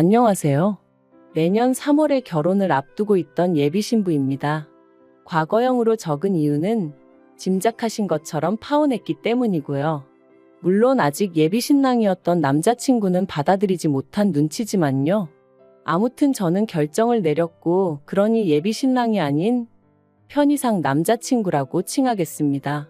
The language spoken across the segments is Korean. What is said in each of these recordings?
안녕하세요. 내년 3월에 결혼을 앞두고 있던 예비 신부입니다. 과거형으로 적은 이유는 짐작하신 것처럼 파혼했기 때문이고요. 물론 아직 예비 신랑이었던 남자친구는 받아들이지 못한 눈치지만요. 아무튼 저는 결정을 내렸고, 그러니 예비 신랑이 아닌 편의상 남자친구라고 칭하겠습니다.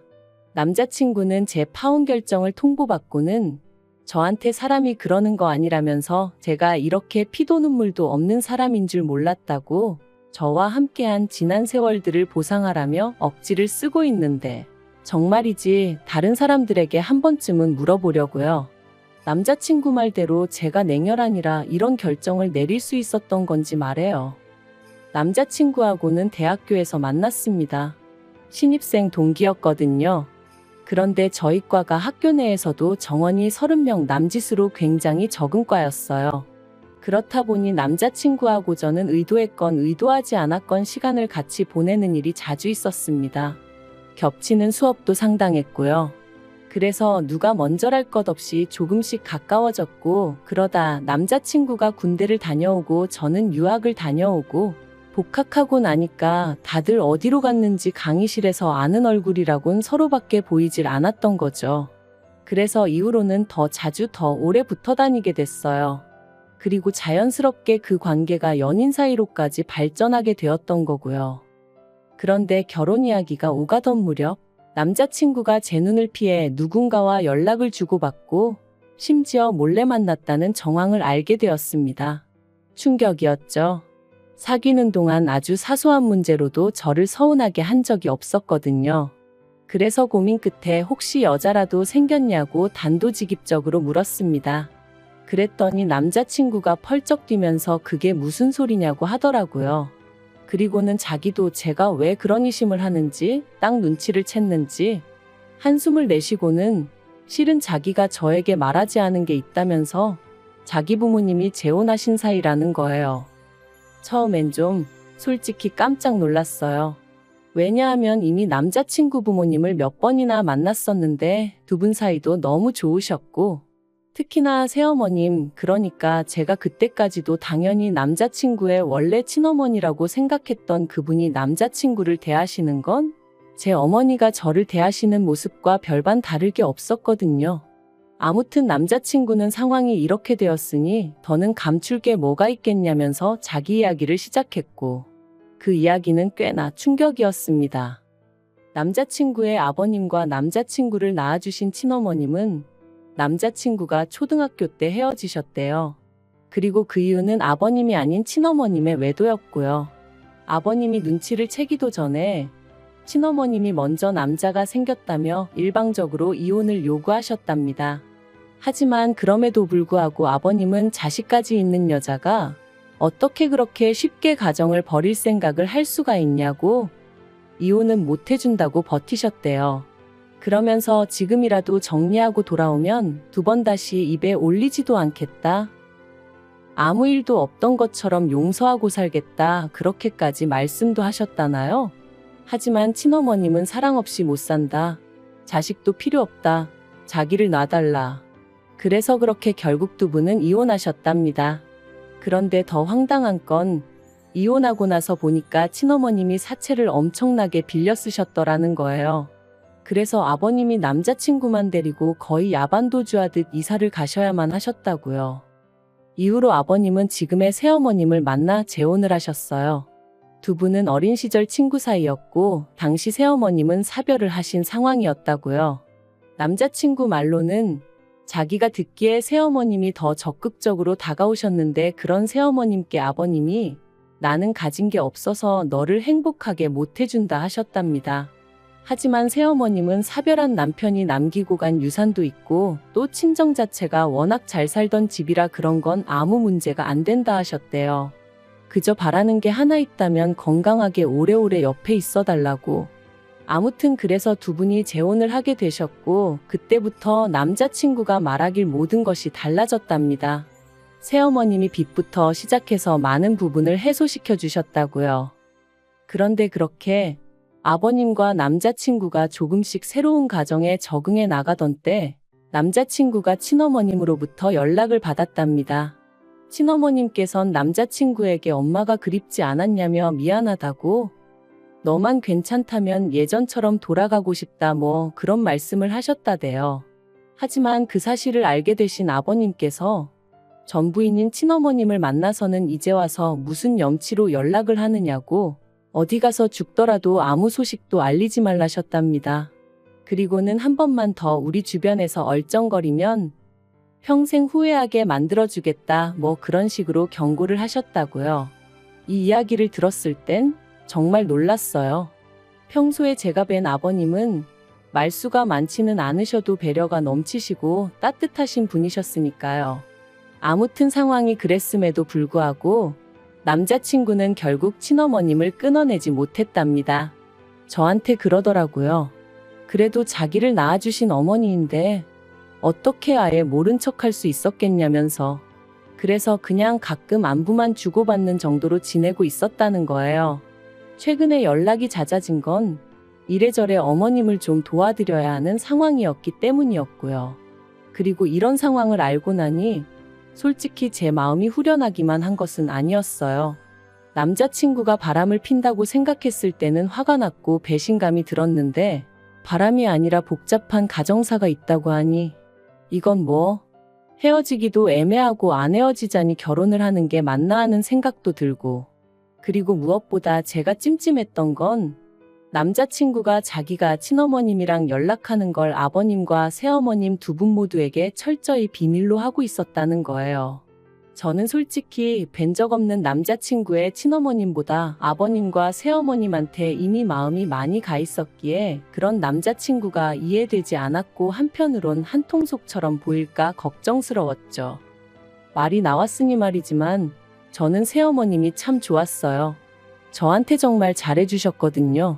남자친구는 제 파혼 결정을 통보받고는 저한테 사람이 그러는 거 아니라면서 제가 이렇게 피도 눈물도 없는 사람인 줄 몰랐다고 저와 함께한 지난 세월들을 보상하라며 억지를 쓰고 있는데 정말이지 다른 사람들에게 한 번쯤은 물어보려고요. 남자친구 말대로 제가 냉혈한이라 이런 결정을 내릴 수 있었던 건지 말해요. 남자친구하고는 대학교에서 만났습니다. 신입생 동기였거든요. 그런데 저희 과가 학교 내에서도 정원이 30명 남짓으로 굉장히 적은 과였어요. 그렇다 보니 남자친구하고 저는 의도했건 의도하지 않았건 시간을 같이 보내는 일이 자주 있었습니다. 겹치는 수업도 상당했고요. 그래서 누가 먼저랄 것 없이 조금씩 가까워졌고, 그러다 남자친구가 군대를 다녀오고 저는 유학을 다녀오고, 복학하고 나니까 다들 어디로 갔는지 강의실에서 아는 얼굴이라곤 서로밖에 보이질 않았던 거죠. 그래서 이후로는 더 자주 더 오래 붙어 다니게 됐어요. 그리고 자연스럽게 그 관계가 연인 사이로까지 발전하게 되었던 거고요. 그런데 결혼 이야기가 오가던 무렵 남자친구가 제 눈을 피해 누군가와 연락을 주고받고 심지어 몰래 만났다는 정황을 알게 되었습니다. 충격이었죠. 사귀는 동안 아주 사소한 문제로도 저를 서운하게 한 적이 없었거든요. 그래서 고민 끝에 혹시 여자라도 생겼냐고 단도직입적으로 물었습니다. 그랬더니 남자친구가 펄쩍 뛰면서 그게 무슨 소리냐고 하더라고요. 그리고는 자기도 제가 왜 그런 의심을 하는지, 딱 눈치를 챘는지, 한숨을 내쉬고는 실은 자기가 저에게 말하지 않은 게 있다면서 자기 부모님이 재혼하신 사이라는 거예요. 처음엔 좀 솔직히 깜짝 놀랐어요. 왜냐하면 이미 남자친구 부모님을 몇 번이나 만났었는데 두 분 사이도 너무 좋으셨고, 특히나 새어머님, 그러니까 제가 그때까지도 당연히 남자친구의 원래 친어머니라고 생각했던 그분이 남자친구를 대하시는 건 제 어머니가 저를 대하시는 모습과 별반 다를 게 없었거든요. 아무튼 남자친구는 상황이 이렇게 되었으니 더는 감출 게 뭐가 있겠냐면서 자기 이야기를 시작했고 그 이야기는 꽤나 충격이었습니다. 남자친구의 아버님과 남자친구를 낳아주신 친어머님은 남자친구가 초등학교 때 헤어지셨대요. 그리고 그 이유는 아버님이 아닌 친어머님의 외도였고요. 아버님이 눈치를 채기도 전에 친어머님이 먼저 남자가 생겼다며 일방적으로 이혼을 요구하셨답니다. 하지만 그럼에도 불구하고 아버님은 자식까지 있는 여자가 어떻게 그렇게 쉽게 가정을 버릴 생각을 할 수가 있냐고 이혼은 못 해준다고 버티셨대요. 그러면서 지금이라도 정리하고 돌아오면 두 번 다시 입에 올리지도 않겠다. 아무 일도 없던 것처럼 용서하고 살겠다. 그렇게까지 말씀도 하셨다나요? 하지만 친어머님은 사랑 없이 못 산다. 자식도 필요 없다. 자기를 놔달라. 그래서 그렇게 결국 두 분은 이혼하셨답니다. 그런데 더 황당한 건 이혼하고 나서 보니까 친어머님이 사채를 엄청나게 빌려 쓰셨더라는 거예요. 그래서 아버님이 남자친구만 데리고 거의 야반도주하듯 이사를 가셔야만 하셨다고요. 이후로 아버님은 지금의 새어머님을 만나 재혼을 하셨어요. 두 분은 어린 시절 친구 사이였고 당시 새어머님은 사별을 하신 상황이었다고요. 남자친구 말로는 자기가 듣기에 새어머님이 더 적극적으로 다가오셨는데 그런 새어머님께 아버님이 나는 가진 게 없어서 너를 행복하게 못 해준다 하셨답니다. 하지만 새어머님은 사별한 남편이 남기고 간 유산도 있고 또 친정 자체가 워낙 잘 살던 집이라 그런 건 아무 문제가 안 된다 하셨대요. 그저 바라는 게 하나 있다면 건강하게 오래오래 옆에 있어 달라고. 아무튼 그래서 두 분이 재혼을 하게 되셨고, 그때부터 남자친구가 말하길 모든 것이 달라졌답니다. 새어머님이 빚부터 시작해서 많은 부분을 해소시켜 주셨다고요. 그런데 그렇게 아버님과 남자친구가 조금씩 새로운 가정에 적응해 나가던 때, 남자친구가 친어머님으로부터 연락을 받았답니다. 친어머님께선 남자친구에게 엄마가 그립지 않았냐며 미안하다고 너만 괜찮다면 예전처럼 돌아가고 싶다 뭐 그런 말씀을 하셨다대요. 하지만 그 사실을 알게 되신 아버님께서 전부인인 친어머님을 만나서는 이제 와서 무슨 염치로 연락을 하느냐고 어디 가서 죽더라도 아무 소식도 알리지 말라셨답니다. 그리고는 한 번만 더 우리 주변에서 얼쩡거리면 평생 후회하게 만들어주겠다 뭐 그런 식으로 경고를 하셨다고요. 이 이야기를 들었을 땐 정말 놀랐어요. 평소에 제가 뵌 아버님은 말수가 많지는 않으셔도 배려가 넘치시고 따뜻하신 분이셨으니까요. 아무튼 상황이 그랬음에도 불구하고 남자친구는 결국 친어머님을 끊어내지 못했답니다. 저한테 그러더라고요. 그래도 자기를 낳아주신 어머니인데 어떻게 아예 모른 척할 수 있었겠냐면서. 그래서 그냥 가끔 안부만 주고받는 정도로 지내고 있었다는 거예요. 최근에 연락이 잦아진 건 이래저래 어머님을 좀 도와드려야 하는 상황이었기 때문이었고요. 그리고 이런 상황을 알고 나니 솔직히 제 마음이 후련하기만 한 것은 아니었어요. 남자친구가 바람을 핀다고 생각했을 때는 화가 났고 배신감이 들었는데 바람이 아니라 복잡한 가정사가 있다고 하니 이건 뭐 헤어지기도 애매하고 안 헤어지자니 결혼을 하는 게 맞나 하는 생각도 들고 그리고 무엇보다 제가 찜찜했던 건 남자친구가 자기가 친어머님이랑 연락하는 걸 아버님과 새어머님 두 분 모두에게 철저히 비밀로 하고 있었다는 거예요. 저는 솔직히 뵌 적 없는 남자친구의 친어머님보다 아버님과 새어머님한테 이미 마음이 많이 가 있었기에 그런 남자친구가 이해되지 않았고 한편으론 한통속처럼 보일까 걱정스러웠죠. 말이 나왔으니 말이지만 저는 새어머님이 참 좋았어요. 저한테 정말 잘해주셨거든요.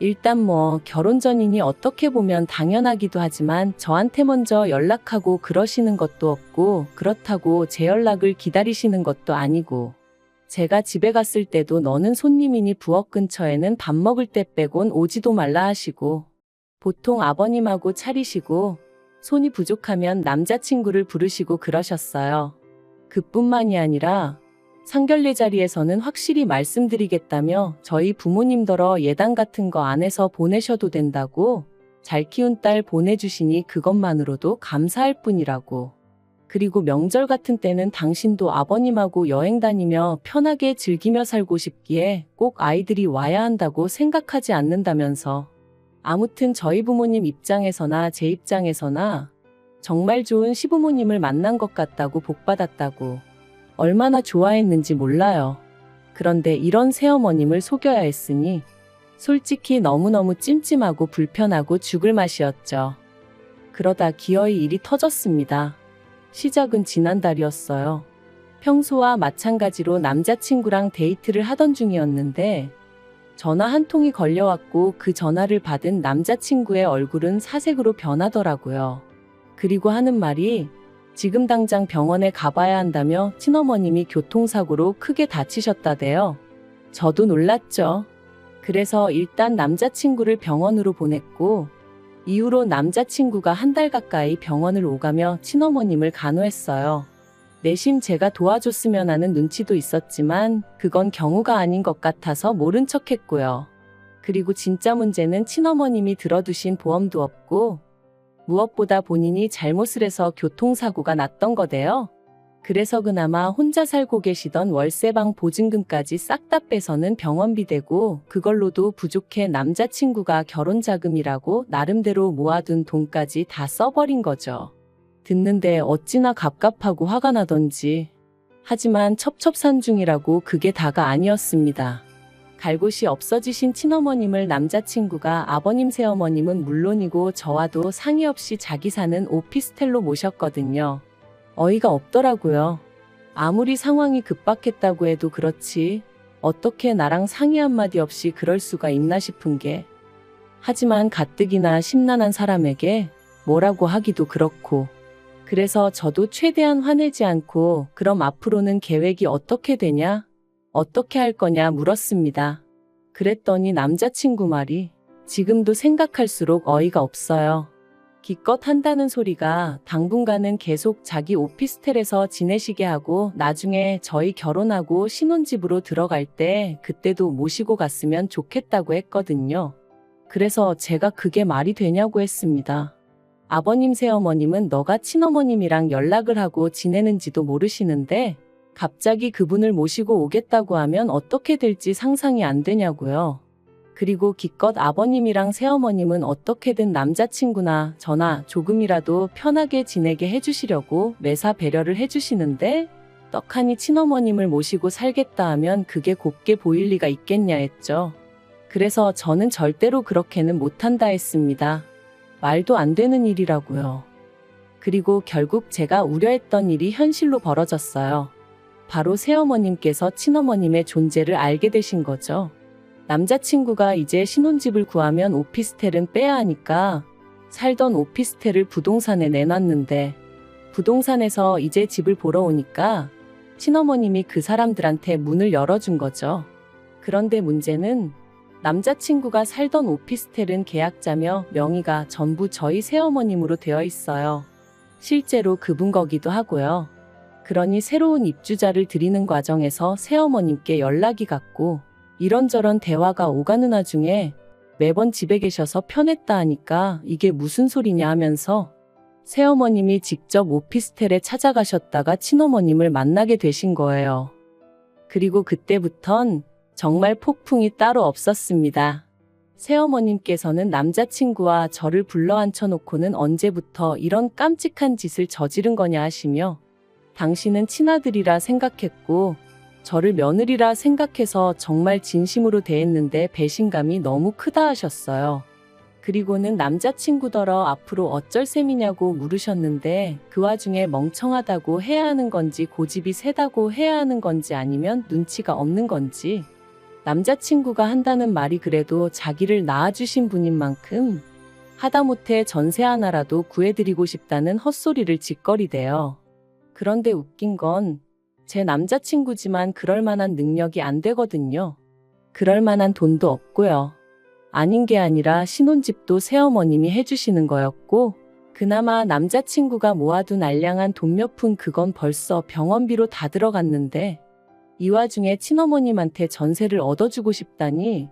일단 뭐 결혼 전이니 어떻게 보면 당연하기도 하지만 저한테 먼저 연락하고 그러시는 것도 없고 그렇다고 제 연락을 기다리시는 것도 아니고 제가 집에 갔을 때도 너는 손님이니 부엌 근처에는 밥 먹을 때 빼곤 오지도 말라 하시고 보통 아버님하고 차리시고 손이 부족하면 남자친구를 부르시고 그러셨어요. 그뿐만이 아니라 상견례 자리에서는 확실히 말씀드리겠다며 저희 부모님더러 예단 같은 거안 해서 보내셔도 된다고 잘 키운 딸 보내주시니 그것만으로도 감사할 뿐이라고. 그리고 명절 같은 때는 당신도 아버님하고 여행 다니며 편하게 즐기며 살고 싶기에 꼭 아이들이 와야 한다고 생각하지 않는다면서. 아무튼 저희 부모님 입장에서나 제 입장에서나 정말 좋은 시부모님을 만난 것 같다고 복받았다고. 얼마나 좋아했는지 몰라요. 그런데 이런 새어머님을 속여야 했으니 솔직히 너무너무 찜찜하고 불편하고 죽을 맛이었죠. 그러다 기어이 일이 터졌습니다. 시작은 지난달이었어요. 평소와 마찬가지로 남자친구랑 데이트를 하던 중이었는데 전화 한 통이 걸려왔고 그 전화를 받은 남자친구의 얼굴은 사색으로 변하더라고요. 그리고 하는 말이 지금 당장 병원에 가봐야 한다며 친어머님이 교통사고로 크게 다치셨다대요. 저도 놀랐죠. 그래서 일단 남자친구를 병원으로 보냈고, 이후로 남자친구가 한 달 가까이 병원을 오가며 친어머님을 간호했어요. 내심 제가 도와줬으면 하는 눈치도 있었지만, 그건 경우가 아닌 것 같아서 모른 척 했고요. 그리고 진짜 문제는 친어머님이 들어두신 보험도 없고, 무엇보다 본인이 잘못을 해서 교통사고가 났던 거대요. 그래서 그나마 혼자 살고 계시던 월세방 보증금까지 싹 다 빼서는 병원비 되고 그걸로도 부족해 남자친구가 결혼 자금이라고 나름대로 모아둔 돈까지 다 써버린 거죠. 듣는데 어찌나 갑갑하고 화가 나던지. 하지만 첩첩산중이라고 그게 다가 아니었습니다. 갈 곳이 없어지신 친어머님을 남자친구가 아버님 새어머님은 물론이고 저와도 상의 없이 자기 사는 오피스텔로 모셨거든요. 어이가 없더라고요. 아무리 상황이 급박했다고 해도 그렇지 어떻게 나랑 상의 한마디 없이 그럴 수가 있나 싶은 게 하지만 가뜩이나 심란한 사람에게 뭐라고 하기도 그렇고 그래서 저도 최대한 화내지 않고 그럼 앞으로는 계획이 어떻게 되냐 어떻게 할 거냐 물었습니다. 그랬더니 남자친구 말이 지금도 생각할수록 어이가 없어요. 기껏 한다는 소리가 당분간은 계속 자기 오피스텔에서 지내시게 하고 나중에 저희 결혼하고 신혼집으로 들어갈 때 그때도 모시고 갔으면 좋겠다고 했거든요. 그래서 제가 그게 말이 되냐고 했습니다. 아버님 새어머님은 너가 친어머님이랑 연락을 하고 지내는지도 모르시는데 갑자기 그분을 모시고 오겠다고 하면 어떻게 될지 상상이 안 되냐고요. 그리고 기껏 아버님이랑 새어머님은 어떻게든 남자친구나 저나 조금이라도 편하게 지내게 해주시려고 매사 배려를 해주시는데 떡하니 친어머님을 모시고 살겠다 하면 그게 곱게 보일 리가 있겠냐 했죠. 그래서 저는 절대로 그렇게는 못한다 했습니다. 말도 안 되는 일이라고요. 그리고 결국 제가 우려했던 일이 현실로 벌어졌어요. 바로 새어머님께서 친어머님의 존재를 알게 되신 거죠. 남자친구가 이제 신혼집을 구하면 오피스텔은 빼야 하니까 살던 오피스텔을 부동산에 내놨는데 부동산에서 이제 집을 보러 오니까 친어머님이 그 사람들한테 문을 열어준 거죠. 그런데 문제는 남자친구가 살던 오피스텔은 계약자며 명의가 전부 저희 새어머님으로 되어 있어요. 실제로 그분 거기도 하고요. 그러니 새로운 입주자를 들이는 과정에서 새어머님께 연락이 갔고 이런저런 대화가 오가는 와중에 매번 집에 계셔서 편했다 하니까 이게 무슨 소리냐 하면서 새어머님이 직접 오피스텔에 찾아가셨다가 친어머님을 만나게 되신 거예요. 그리고 그때부턴 정말 폭풍이 따로 없었습니다. 새어머님께서는 남자친구와 저를 불러 앉혀놓고는 언제부터 이런 깜찍한 짓을 저지른 거냐 하시며 당신은 친아들이라 생각했고 저를 며느리라 생각해서 정말 진심으로 대했는데 배신감이 너무 크다 하셨어요. 그리고는 남자친구더러 앞으로 어쩔 셈이냐고 물으셨는데 그 와중에 멍청하다고 해야 하는 건지 고집이 세다고 해야 하는 건지 아니면 눈치가 없는 건지 남자친구가 한다는 말이 그래도 자기를 낳아주신 분인 만큼 하다못해 전세 하나라도 구해드리고 싶다는 헛소리를 짓거리대요. 그런데 웃긴 건 제 남자친구지만 그럴 만한 능력이 안 되거든요. 그럴 만한 돈도 없고요. 아닌 게 아니라 신혼집도 새어머님이 해주시는 거였고, 그나마 남자친구가 모아둔 알량한 돈 몇 푼 그건 벌써 병원비로 다 들어갔는데, 이 와중에 친어머님한테 전세를 얻어주고 싶다니,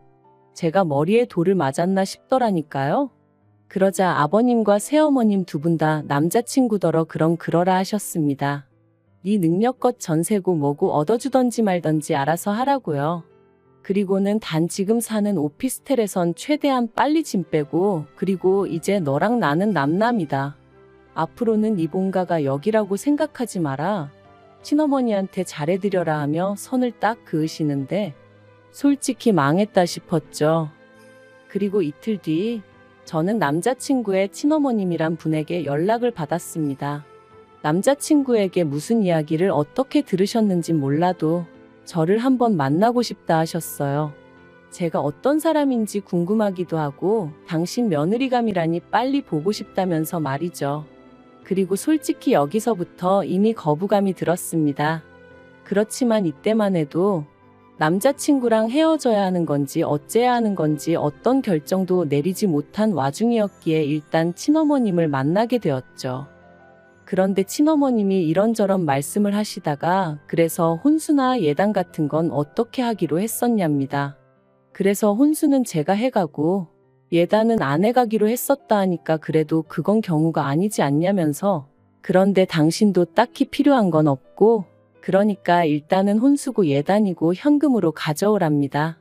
제가 머리에 돌을 맞았나 싶더라니까요. 그러자 아버님과 새어머님 두 분 다 남자친구더러 그럼 그러라 하셨습니다. 네 능력껏 전세고 뭐고 얻어주던지 말던지 알아서 하라고요. 그리고는 단 지금 사는 오피스텔에선 최대한 빨리 짐 빼고 그리고 이제 너랑 나는 남남이다. 앞으로는 이 본가가 여기라고 생각하지 마라. 친어머니한테 잘해드려라 하며 선을 딱 그으시는데 솔직히 망했다 싶었죠. 그리고 이틀 뒤 저는 남자친구의 친어머님이란 분에게 연락을 받았습니다. 남자친구에게 무슨 이야기를 어떻게 들으셨는지 몰라도 저를 한번 만나고 싶다 하셨어요. 제가 어떤 사람인지 궁금하기도 하고 당신 며느리감이라니 빨리 보고 싶다면서 말이죠. 그리고 솔직히 여기서부터 이미 거부감이 들었습니다. 그렇지만 이때만 해도 남자친구랑 헤어져야 하는 건지 어째야 하는 건지 어떤 결정도 내리지 못한 와중이었기에 일단 친어머님을 만나게 되었죠. 그런데 친어머님이 이런저런 말씀을 하시다가 그래서 혼수나 예단 같은 건 어떻게 하기로 했었냐입니다. 그래서 혼수는 제가 해가고 예단은 안 해가기로 했었다 하니까 그래도 그건 경우가 아니지 않냐면서 그런데 당신도 딱히 필요한 건 없고 그러니까 일단은 혼수고 예단이고 현금으로 가져오랍니다.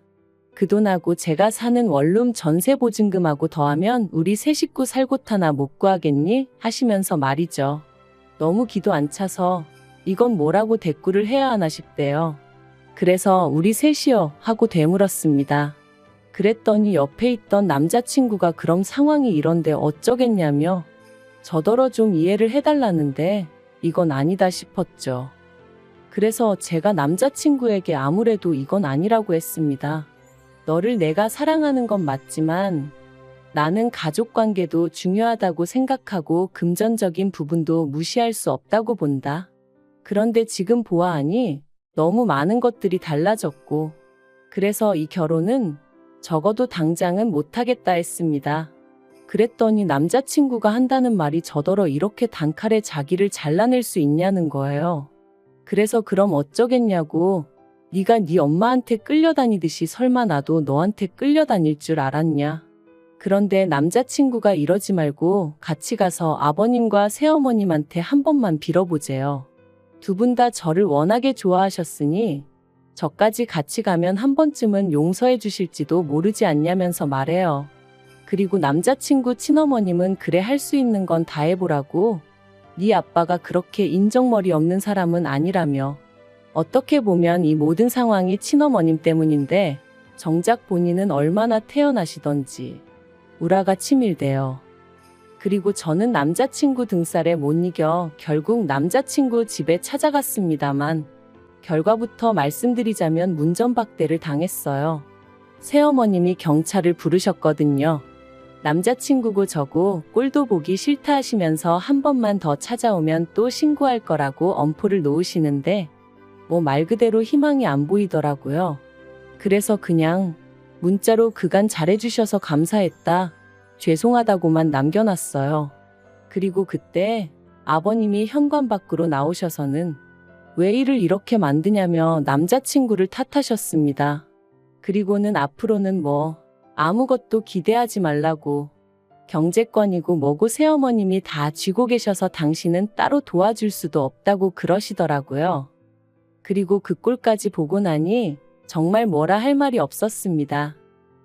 그 돈하고 제가 사는 원룸 전세 보증금하고 더하면 우리 세 식구 살곳 하나 못 구하겠니? 하시면서 말이죠. 너무 기도 안 차서 이건 뭐라고 대꾸를 해야 하나 싶대요. 그래서 우리 셋이요 하고 되물었습니다. 그랬더니 옆에 있던 남자친구가 그럼 상황이 이런데 어쩌겠냐며 저더러 좀 이해를 해달라는데 이건 아니다 싶었죠. 그래서 제가 남자친구에게 아무래도 이건 아니라고 했습니다. 너를 내가 사랑하는 건 맞지만 나는 가족 관계도 중요하다고 생각하고 금전적인 부분도 무시할 수 없다고 본다. 그런데 지금 보아하니 너무 많은 것들이 달라졌고, 그래서 이 결혼은 적어도 당장은 못하겠다 했습니다. 그랬더니 남자친구가 한다는 말이 저더러 이렇게 단칼에 자기를 잘라낼 수 있냐는 거예요. 그래서 그럼 어쩌겠냐고. 네가 네 엄마한테 끌려다니듯이 설마 나도 너한테 끌려다닐 줄 알았냐. 그런데 남자친구가 이러지 말고 같이 가서 아버님과 새어머님한테 한 번만 빌어보재요. 두 분 다 저를 워낙에 좋아하셨으니 저까지 같이 가면 한 번쯤은 용서해 주실지도 모르지 않냐면서 말해요. 그리고 남자친구 친어머님은 그래 할 수 있는 건 다 해보라고. 네 아빠가 그렇게 인정머리 없는 사람은 아니라며. 어떻게 보면 이 모든 상황이 친어머님 때문인데 정작 본인은 얼마나 태어나시던지 우라가 치밀대요. 그리고 저는 남자친구 등살에 못 이겨 결국 남자친구 집에 찾아갔습니다만 결과부터 말씀드리자면 문전박대를 당했어요. 새어머님이 경찰을 부르셨거든요. 남자친구고 저고 꼴도 보기 싫다 하시면서 한 번만 더 찾아오면 또 신고할 거라고 엄포를 놓으시는데 뭐 말 그대로 희망이 안 보이더라고요. 그래서 그냥 문자로 그간 잘해주셔서 감사했다. 죄송하다고만 남겨놨어요. 그리고 그때 아버님이 현관 밖으로 나오셔서는 왜 일을 이렇게 만드냐며 남자친구를 탓하셨습니다. 그리고는 앞으로는 뭐 아무것도 기대하지 말라고 경제권이고 뭐고 새어머님이 다 쥐고 계셔서 당신은 따로 도와줄 수도 없다고 그러시더라고요. 그리고 그 꼴까지 보고 나니 정말 뭐라 할 말이 없었습니다.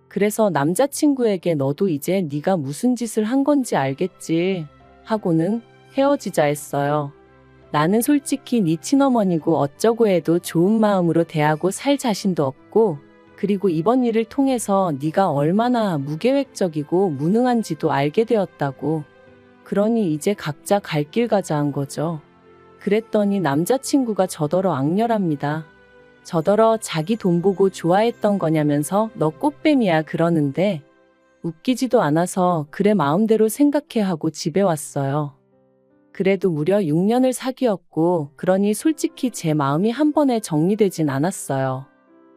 그래서 남자친구에게 너도 이제 네가 무슨 짓을 한 건지 알겠지 하고는 헤어지자 했어요. 나는 솔직히 네 친어머니고 어쩌고 해도 좋은 마음으로 대하고 살 자신도 없고 그리고 이번 일을 통해서 네가 얼마나 무계획적이고 무능한지도 알게 되었다고. 그러니 이제 각자 갈 길 가자 한 거죠. 그랬더니 남자친구가 저더러 악렬합니다. 저더러 자기 돈 보고 좋아했던 거냐면서 너 꽃뱀이야 그러는데 웃기지도 않아서 그래 마음대로 생각해 하고 집에 왔어요. 그래도 무려 6년을 사귀었고 그러니 솔직히 제 마음이 한 번에 정리되진 않았어요.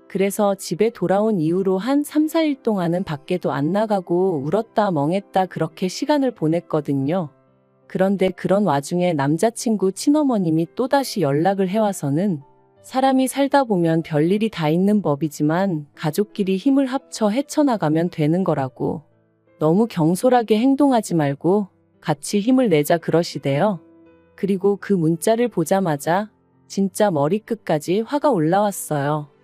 그래서 집에 돌아온 이후로 한 3, 4일 동안은 밖에도 안 나가고 울었다 멍했다 그렇게 시간을 보냈거든요. 그런데 그런 와중에 남자친구 친어머님이 또다시 연락을 해와서는 사람이 살다 보면 별일이 다 있는 법이지만 가족끼리 힘을 합쳐 헤쳐나가면 되는 거라고. 너무 경솔하게 행동하지 말고 같이 힘을 내자 그러시대요. 그리고 그 문자를 보자마자 진짜 머리끝까지 화가 올라왔어요.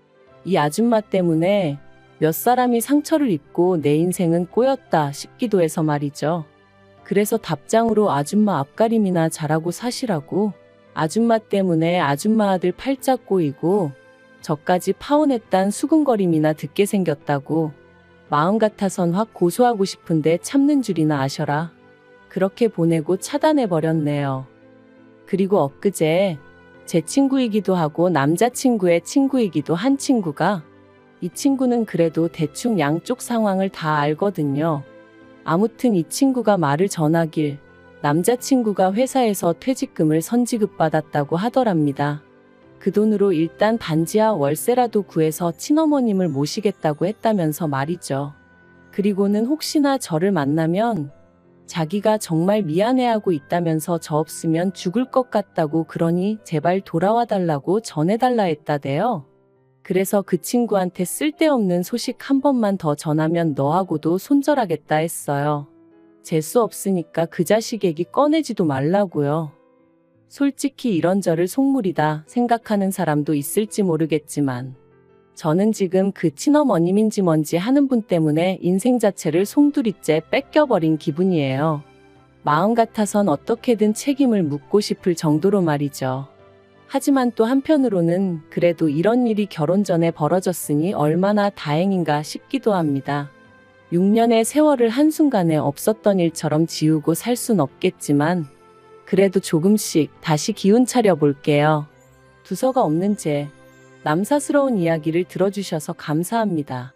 이 아줌마 때문에 몇 사람이 상처를 입고 내 인생은 꼬였다 싶기도 해서 말이죠. 그래서 답장으로 아줌마 앞가림이나 잘하고 사시라고 아줌마 때문에 아줌마 아들 팔짝 꼬이고 저까지 파혼했단 수근거림이나 듣게 생겼다고 마음 같아선 확 고소하고 싶은데 참는 줄이나 아셔라. 그렇게 보내고 차단해버렸네요. 그리고 엊그제 제 친구이기도 하고 남자친구의 친구이기도 한 친구가 이 친구는 그래도 대충 양쪽 상황을 다 알거든요. 아무튼 이 친구가 말을 전하길 남자친구가 회사에서 퇴직금을 선지급 받았다고 하더랍니다. 그 돈으로 일단 반지하 월세라도 구해서 친어머님을 모시겠다고 했다면서 말이죠. 그리고는 혹시나 저를 만나면 자기가 정말 미안해하고 있다면서 저 없으면 죽을 것 같다고 그러니 제발 돌아와 달라고 전해달라 했다대요. 그래서 그 친구한테 쓸데없는 소식 한 번만 더 전하면 너하고도 손절하겠다 했어요. 재수 없으니까 그 자식 얘기 꺼내지도 말라고요. 솔직히 이런 저를 속물이다 생각하는 사람도 있을지 모르겠지만 저는 지금 그 친어머님인지 뭔지 하는 분 때문에 인생 자체를 송두리째 뺏겨버린 기분이에요. 마음 같아선 어떻게든 책임을 묻고 싶을 정도로 말이죠. 하지만 또 한편으로는 그래도 이런 일이 결혼 전에 벌어졌으니 얼마나 다행인가 싶기도 합니다. 6년의 세월을 한순간에 없었던 일처럼 지우고 살 순 없겠지만 그래도 조금씩 다시 기운 차려 볼게요. 두서가 없는 제 남사스러운 이야기를 들어주셔서 감사합니다.